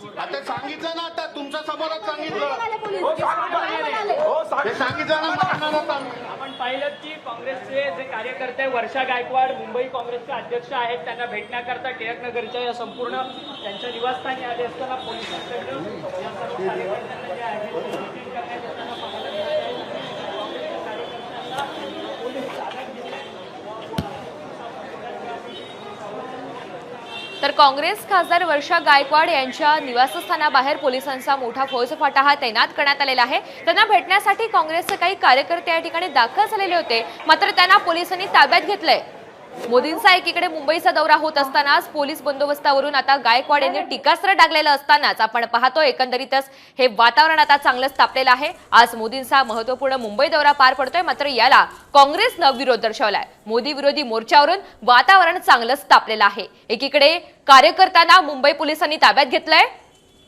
सांगितलं ना आता तुमच्या समोरच सांगितलं. हो, ते सांगितलं ना आता. आपण पाहिलं की काँग्रेसचे जे कार्यकर्ते वर्षा गायकवाड मुंबई काँग्रेसचे अध्यक्ष आहेत त्यांना भेटण्याकरता टिळकनगरच्या या संपूर्ण त्यांच्या निवासस्थानी आले असताना पोलिसांकडून या सर्व कार्यकर्त्यांना जे आहे ते detain करण्यात येताना पाहायला मिळत आहे. काँग्रेसच्या कार्यकर्त्यांना पोलीस ताब्यात घेतले. तर काँग्रेस खासदार वर्षा गायकवाड यांच्या निवासस्थानाबाहेर पोलिसांचा मोठा फौजफाटा हा तैनात करण्यात आलेला आहे. त्यांना भेटण्यासाठी काँग्रेसचे काही कार्यकर्ते या ठिकाणी दाखल झालेले होते. मात्र त्यांना पोलिसांनी ताब्यात घेतलंय. मोदींचा एकीकडे मुंबईचा दौरा होत असतानाच पोलीस बंदोबस्तावरून आता गायकवाड यांनी टीकास्त्र टाकलेलं असतानाच आपण पाहतो एकंदरीतच हे वातावरण आता चांगलंच तापलेलं आहे. आज मोदींचा महत्त्वपूर्ण मुंबई दौरा पार पडतोय. मात्र याला काँग्रेसनं विरोध दर्शवलाय. मोदी विरोधी मोर्चावरून वातावरण चांगलंच तापलेलं आहे. एकीकडे कार्यकर्त्यांना मुंबई पोलिसांनी ताब्यात घेतलंय.